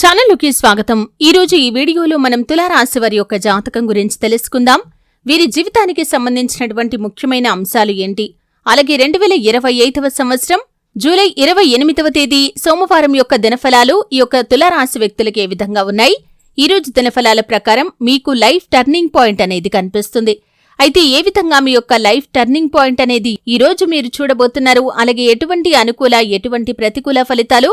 ఛానల్లోకి స్వాగతం. ఈ రోజు ఈ వీడియోలో మనం తులారాశి వారి యొక్క జాతకం గురించి తెలుసుకుందాం. వీరి జీవితానికి సంబంధించినటువంటి ముఖ్యమైన అంశాలు ఏంటి? అలాగే రెండు వేల ఇరవై ఐదవ సంవత్సరం జూలై ఇరవై ఎనిమిదవ తేదీ సోమవారం యొక్క దినఫలాలు ఈ యొక్క తులారాశి వ్యక్తులకు ఏ విధంగా ఉన్నాయి? ఈ రోజు దినఫలాల ప్రకారం మీకు లైఫ్ టర్నింగ్ పాయింట్ అనేది కనిపిస్తుంది. అయితే ఏ విధంగా మీ యొక్క లైఫ్ టర్నింగ్ పాయింట్ అనేది ఈ రోజు మీరు చూడబోతున్నారు? అలాగే ఎటువంటి అనుకూల ఎటువంటి ప్రతికూల ఫలితాలు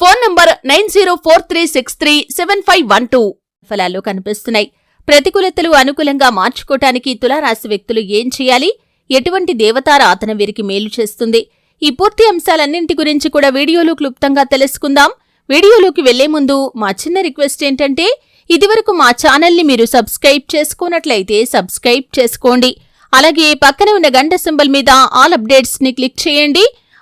Phone number nine zero four three six three seven five one two. ఫలాలు కనిపిస్తున్నాయి. ప్రతికూలతలు అనుకూలంగా మార్చుకోటానికి తులారాశి వ్యక్తులు ఏం చేయాలి? ఎటువంటి దేవతారాధన వీరికి మేలు చేస్తుంది? ఈ పూర్తి అంశాలన్నింటి గురించి కూడా వీడియోలో క్లుప్తంగా తెలుసుకుందాం. వీడియోలోకి వెళ్ళే ముందు మా చిన్న రిక్వెస్ట్ ఏంటంటే ఇదివరకు మా ఛానల్ని మీరు సబ్స్క్రైబ్ చేసుకున్నట్లయితే సబ్స్క్రైబ్ చేసుకోండి. అలాగే పక్కనే ఉన్న గంట సింబల్ మీద ఆల్ అప్డేట్స్ని క్లిక్ చేయండి.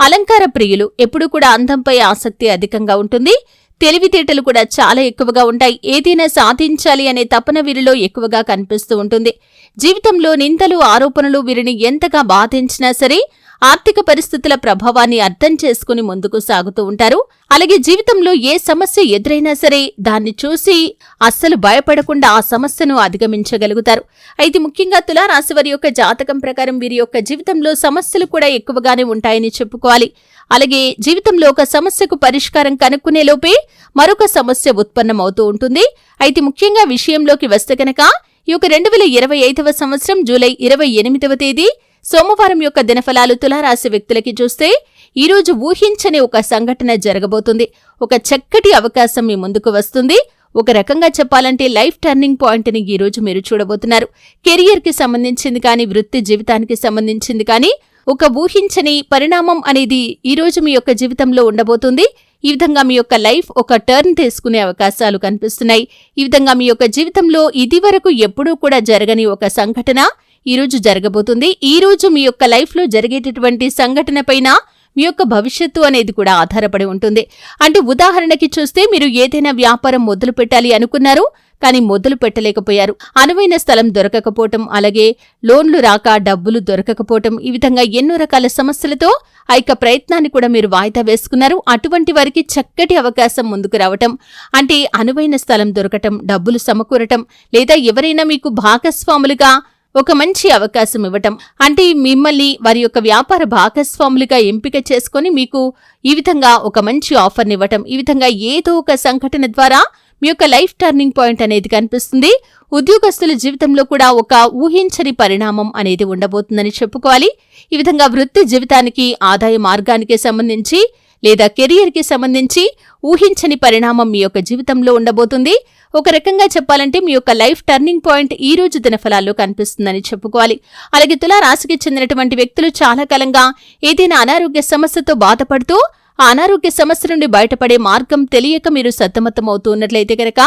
అలంకార ప్రియులు ఎప్పుడూ కూడా అందంపై ఆసక్తి అధికంగా ఉంటుంది. తెలివితేటలు కూడా చాలా ఎక్కువగా ఉంటాయి. ఏదైనా సాధించాలి అనే తపన వీరిలో ఎక్కువగా కనిపిస్తూ ఉంటుంది. జీవితంలో నిందలు ఆరోపణలు వీరిని ఎంతగా బాధించినా సరే ఆర్థిక పరిస్థితుల ప్రభావాన్ని అర్థం చేసుకుని ముందుకు సాగుతూ ఉంటారు. అలాగే జీవితంలో ఏ సమస్య ఎదురైనా సరే దాన్ని చూసి అస్సలు భయపడకుండా ఆ సమస్యను అధిగమించగలుగుతారు. అయితే ముఖ్యంగా తులారాశి వారి యొక్క జాతకం ప్రకారం వీరి యొక్క జీవితంలో సమస్యలు కూడా ఎక్కువగానే ఉంటాయని చెప్పుకోవాలి. అలాగే జీవితంలో ఒక సమస్యకు పరిష్కారం కనుక్కునే లోపే మరొక సమస్య ఉత్పన్నమవుతూ ఉంటుంది. అయితే ముఖ్యంగా విషయంలోకి వస్తే కనుక ఈ యొక్క రెండు వేల ఇరవై ఐదవ సంవత్సరం జూలై ఇరవై ఎనిమిదవ తేదీ సోమవారం యొక్క దినఫలాలు తులారాశి వ్యక్తులకి చూస్తే ఈరోజు ఊహించని ఒక సంఘటన జరగబోతుంది. ఒక చక్కటి అవకాశం మీ ముందుకు వస్తుంది. ఒక రకంగా చెప్పాలంటే లైఫ్ టర్నింగ్ పాయింట్ని ఈ రోజు మీరు చూడబోతున్నారు. కెరియర్కి సంబంధించింది కానీ వృత్తి జీవితానికి సంబంధించింది కానీ ఒక ఊహించని పరిణామం అనేది ఈ రోజు మీ యొక్క జీవితంలో ఉండబోతుంది. ఈ విధంగా మీ యొక్క లైఫ్ ఒక టర్న్ తీసుకునే అవకాశాలు కనిపిస్తున్నాయి. ఈ విధంగా మీ యొక్క జీవితంలో ఇది వరకు ఎప్పుడూ కూడా జరగని ఒక సంఘటన ఈ రోజు జరగబోతుంది. ఈ రోజు మీ యొక్క లైఫ్లో జరిగేటటువంటి సంఘటన పైన మీ యొక్క భవిష్యత్తు అనేది కూడా ఆధారపడి ఉంటుంది. అంటే ఉదాహరణకి చూస్తే మీరు ఏదైనా వ్యాపారం మొదలు పెట్టాలి అనుకున్నారు కానీ మొదలు పెట్టలేకపోయారు. అనువైన స్థలం దొరకకపోవటం అలాగే లోన్లు రాక డబ్బులు దొరకకపోవటం ఈ విధంగా ఎన్నో రకాల సమస్యలతో ఆ యొక్క ప్రయత్నాన్ని కూడా మీరు వాయిదా వేసుకున్నారు. అటువంటి వారికి చక్కటి అవకాశం ముందుకు రావటం అంటే అనువైన స్థలం దొరకటం డబ్బులు సమకూరటం లేదా ఎవరైనా మీకు భాగస్వాములుగా ఒక మంచి అవకాశం ఇవ్వటం. అంటే మిమ్మల్ని వారి యొక్క వ్యాపార భాగస్వాములుగా ఎంపిక చేసుకొని మీకు ఈ విధంగా ఒక మంచి ఆఫర్ని ఇవ్వటం. ఈ విధంగా ఏదో ఒక సంఘటన ద్వారా మీ యొక్క లైఫ్ టర్నింగ్ పాయింట్ అనేది కనిపిస్తుంది. ఉద్యోగస్తుల జీవితంలో కూడా ఒక ఊహించని పరిణామం అనేది ఉండబోతుందని చెప్పుకోవాలి. ఈ విధంగా వృత్తి జీవితానికి ఆదాయ మార్గానికి సంబంధించి లేదా కెరియర్కి సంబంధించి ఊహించని పరిణామం మీ యొక్క జీవితంలో ఉండబోతుంది. ఒక రకంగా చెప్పాలంటే మీ యొక్క లైఫ్ టర్నింగ్ పాయింట్ ఈ రోజు దినఫలాల్లో కనిపిస్తుందని చెప్పుకోవాలి. అలాగే తులా రాశికి చెందినటువంటి వ్యక్తులు చాలా కాలంగా ఏదైనా అనారోగ్య సమస్యతో బాధపడుతూ ఆ అనారోగ్య సమస్య నుండి బయటపడే మార్గం తెలియక మీరు సతమతం అవుతున్నట్లయితే కనుక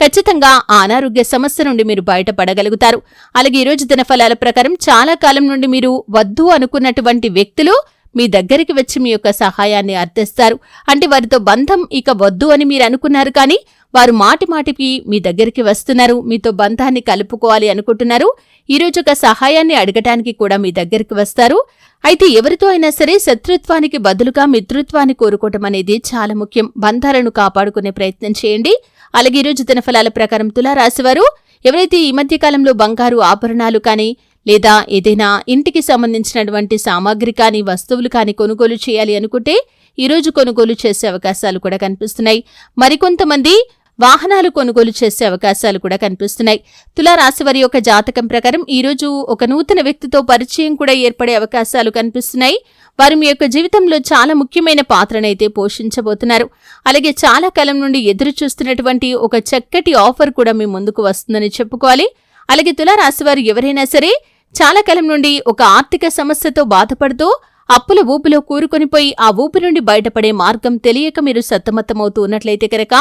ఖచ్చితంగా ఆ అనారోగ్య సమస్య నుండి మీరు బయటపడగలుగుతారు. అలాగే ఈ రోజు దినఫలాల ప్రకారం చాలా కాలం నుండి మీరు వద్దు అనుకున్నటువంటి వ్యక్తులు మీ దగ్గరికి వచ్చి మీ యొక్క సహాయాన్ని అర్థిస్తారు. అంటే వారితో బంధం ఇక వద్దు అని మీరు అనుకున్నారు కానీ వారు మాటి మాటికి మీ దగ్గరికి వస్తున్నారు. మీతో బంధాన్ని కలుపుకోవాలి అనుకుంటున్నారు. ఈరోజు ఒక సహాయాన్ని అడగటానికి కూడా మీ దగ్గరికి వస్తారు. అయితే ఎవరితో అయినా సరే శత్రుత్వానికి బదులుగా మిత్రుత్వాన్ని కోరుకోవటం అనేది చాలా ముఖ్యం. బంధాలను కాపాడుకునే ప్రయత్నం చేయండి. అలాగే ఈరోజు దినఫలాల ప్రకారం తులారాశివారు ఎవరైతే ఈ మధ్య కాలంలో బంగారు ఆభరణాలు కానీ లేదా ఏదైనా ఇంటికి సంబంధించినటువంటి సామాగ్రి కానీ వస్తువులు కానీ కొనుగోలు చేయాలి అనుకుంటే ఈరోజు కొనుగోలు చేసే అవకాశాలు కూడా కనిపిస్తున్నాయి. మరికొంతమంది వాహనాలు కొనుగోలు చేసే అవకాశాలు కూడా కనిపిస్తున్నాయి. తులారాశి వారి యొక్క జాతకం ప్రకారం ఈరోజు ఒక నూతన వ్యక్తితో పరిచయం కూడా ఏర్పడే అవకాశాలు కనిపిస్తున్నాయి. వారు మీ యొక్క జీవితంలో చాలా ముఖ్యమైన పాత్రనైతే పోషించబోతున్నారు. అలాగే చాలా కాలం నుండి ఎదురు చూస్తున్నటువంటి ఒక చక్కటి ఆఫర్ కూడా మీ ముందుకు వస్తుందని చెప్పుకోవాలి. అలాగే తులారాశి వారు ఎవరైనా సరే చాలా కాలం నుండి ఒక ఆర్థిక సమస్యతో బాధపడుతూ అప్పుల ఊపిలో కూరుకొనిపోయి ఆ ఊపి నుండి బయటపడే మార్గం తెలియక మీరు సత్తమత్తమవుతూ ఉన్నట్లయితే కనుక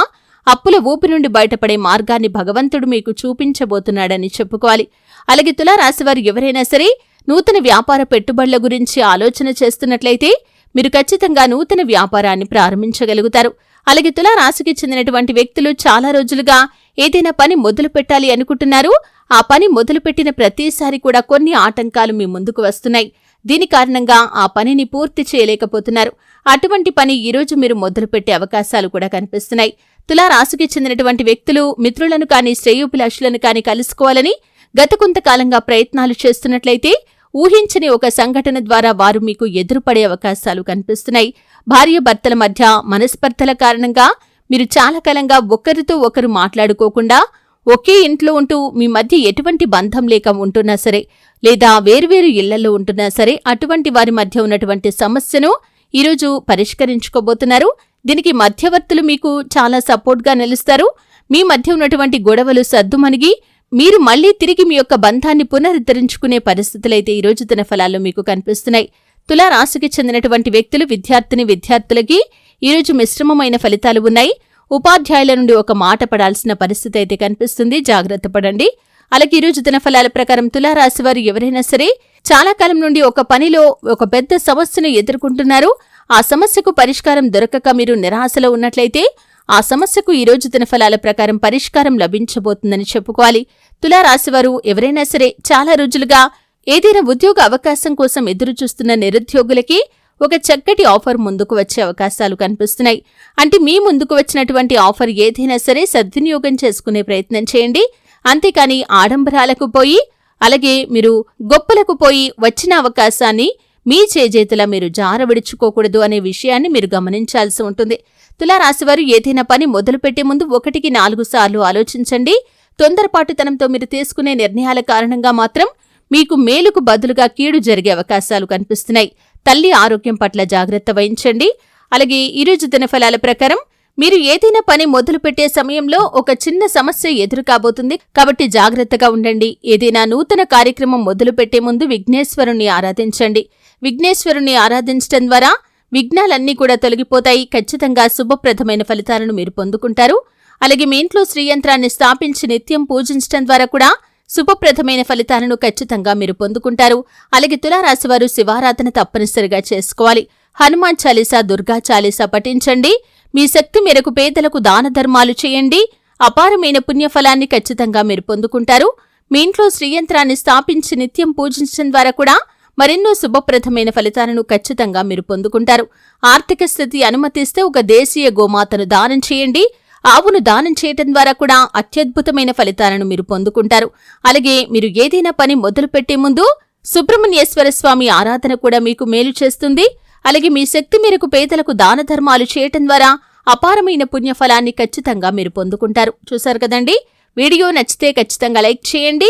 అప్పుల ఊపి నుండి బయటపడే మార్గాన్ని భగవంతుడు మీకు చూపించబోతున్నాడని చెప్పుకోవాలి. అలాగే తులారాశివారు ఎవరైనా సరే నూతన వ్యాపార పెట్టుబడుల గురించి ఆలోచన చేస్తున్నట్లయితే మీరు ఖచ్చితంగా నూతన వ్యాపారాన్ని ప్రారంభించగలుగుతారు. అలాగే తులారాశికి చెందినటువంటి వ్యక్తులు చాలా రోజులుగా ఏదైనా పని మొదలు పెట్టాలి అనుకుంటున్నారు. ఆ పని మొదలుపెట్టిన ప్రతిసారి కూడా కొన్ని ఆటంకాలు మీ ముందుకు వస్తున్నాయి. దీని కారణంగా ఆ పనిని పూర్తి చేయలేకపోతున్నారు. అటువంటి పని ఈరోజు మీరు మొదలుపెట్టే అవకాశాలు కూడా కనిపిస్తున్నాయి. తులారాశికి చెందినటువంటి వ్యక్తులు మిత్రులను కానీ శ్రేయోభిలాషులను కానీ కలుసుకోవాలని గత కొంతకాలంగా ప్రయత్నాలు చేస్తున్నట్లయితే ఊహించని ఒక సంఘటన ద్వారా వారు మీకు ఎదురుపడే అవకాశాలు కనిపిస్తున్నాయి. భార్యాభర్తల మధ్య మనస్పర్ధల కారణంగా మీరు చాలా కాలంగా ఒకరితో ఒకరు మాట్లాడుకోకుండా ఒకే ఇంట్లో ఉంటూ మీ మధ్య ఎటువంటి బంధం లేక ఉంటున్నా సరే లేదా వేర్వేరు ఇళ్ళలో ఉంటున్నా సరే అటువంటి వారి మధ్య ఉన్నటువంటి సమస్యను ఈరోజు పరిష్కరించుకోబోతున్నారు. దీనికి మధ్యవర్తులు మీకు చాలా సపోర్ట్గా నిలుస్తారు. మీ మధ్య ఉన్నటువంటి గొడవలు సద్దుమణిగి మీరు మళ్ళీ తిరిగి మీ యొక్క బంధాన్ని పునరుద్ధరించుకునే పరిస్థితులైతే ఈ రోజు దిన ఫలాల్లో మీకు కనిపిస్తున్నాయి. తులారాశికి చెందినటువంటి వ్యక్తులు విద్యార్థిని విద్యార్థులకి ఈరోజు మిశ్రమమైన ఫలితాలు ఉన్నాయి. ఉపాధ్యాయుల నుండి ఒక మాట పడాల్సిన పరిస్థితి అయితే కనిపిస్తుంది. జాగ్రత్త పడండి. అలాగే ఈరోజు దినఫలాల ప్రకారం తులారాశి వారు ఎవరైనా సరే చాలా కాలం నుండి ఒక పనిలో ఒక పెద్ద సమస్యను ఎదుర్కొంటున్నారు. ఆ సమస్యకు పరిష్కారం దొరకక మీరు నిరాశలో ఉన్నట్లయితే ఆ సమస్యకు ఈ రోజు దినఫలాల ప్రకారం పరిష్కారం లభించబోతుందని చెప్పుకోవాలి. తులారాశివారు ఎవరైనా సరే చాలా రోజులుగా ఏదైనా ఉద్యోగ అవకాశం కోసం ఎదురుచూస్తున్న నిరుద్యోగులకి ఒక చక్కటి ఆఫర్ ముందుకు వచ్చే అవకాశాలు కనిపిస్తున్నాయి. అంటే మీ ముందుకు వచ్చినటువంటి ఆఫర్ ఏదైనా సరే సద్వినియోగం చేసుకునే ప్రయత్నం చేయండి. అంతేకాని ఆడంబరాలకు పోయి అలాగే మీరు గొప్పలకు పోయి వచ్చిన అవకాశాన్ని మీ చేజేతులా మీరు జారవిడుచుకోకూడదు అనే విషయాన్ని మీరు గమనించాల్సి ఉంటుంది. తులారాశివారు ఏదైనా పని మొదలుపెట్టే ముందు ఒకటికి నాలుగు సార్లు ఆలోచించండి. తొందరపాటుతనంతో మీరు తీసుకునే నిర్ణయాల కారణంగా మాత్రం మీకు మేలుకు బదులుగా కీడు జరిగే అవకాశాలు కనిపిస్తున్నాయి. తల్లి ఆరోగ్యం పట్ల జాగ్రత్త వహించండి. అలాగే ఈరోజు దినఫలాల ప్రకారం మీరు ఏదైనా పని మొదలుపెట్టే సమయంలో ఒక చిన్న సమస్య ఎదురు కాబోతుంది కాబట్టి జాగ్రత్తగా ఉండండి. ఏదైనా నూతన కార్యక్రమం మొదలుపెట్టే ముందు విఘ్నేశ్వరుణ్ణి ఆరాధించండి. విఘ్నేశ్వరుణ్ణి ఆరాధించడం ద్వారా విఘ్నాలన్నీ కూడా తొలగిపోతాయి. ఖచ్చితంగా శుభప్రదమైన ఫలితాలను మీరు పొందుకుంటారు. అలాగే మీ ఇంట్లో శ్రీయంత్రాన్ని స్థాపించి నిత్యం పూజించడం ద్వారా కూడా శుభప్రదమైన ఫలితాలను ఖచ్చితంగా మీరు పొందుకుంటారు. అలాగే తులారాశివారు శివారాధన తప్పనిసరిగా చేసుకోవాలి. హనుమాన్ చాలీసా దుర్గా చాలీసా పఠించండి. మీ శక్తి మేరకు పేదలకు దాన ధర్మాలు చేయండి. అపారమైన పుణ్యఫలాన్ని ఖచ్చితంగా మీరు పొందుకుంటారు. మీ ఇంట్లో శ్రీయంత్రాన్ని స్థాపించి నిత్యం పూజించడం ద్వారా కూడా మరెన్నో శుభప్రదమైన ఫలితాలను ఖచ్చితంగా మీరు పొందుకుంటారు. ఆర్థిక స్థితి అనుమతిస్తే ఒక దేశీయ గోమాతను దానం చేయండి. ఆవును దానం చేయటం ద్వారా కూడా అత్యద్భుతమైన ఫలితాలను మీరు పొందుకుంటారు. అలాగే మీరు ఏదైనా పని మొదలుపెట్టే ముందు సుబ్రహ్మణ్యేశ్వర స్వామి ఆరాధన కూడా మీకు మేలు చేస్తుంది. అలాగే మీ శక్తి మేరకు పేదలకు దాన ధర్మాలు చేయటం ద్వారా అపారమైన పుణ్యఫలాన్ని ఖచ్చితంగా మీరు పొందుకుంటారు. చూశారు కదండి? వీడియో నచ్చితే ఖచ్చితంగా లైక్ చేయండి.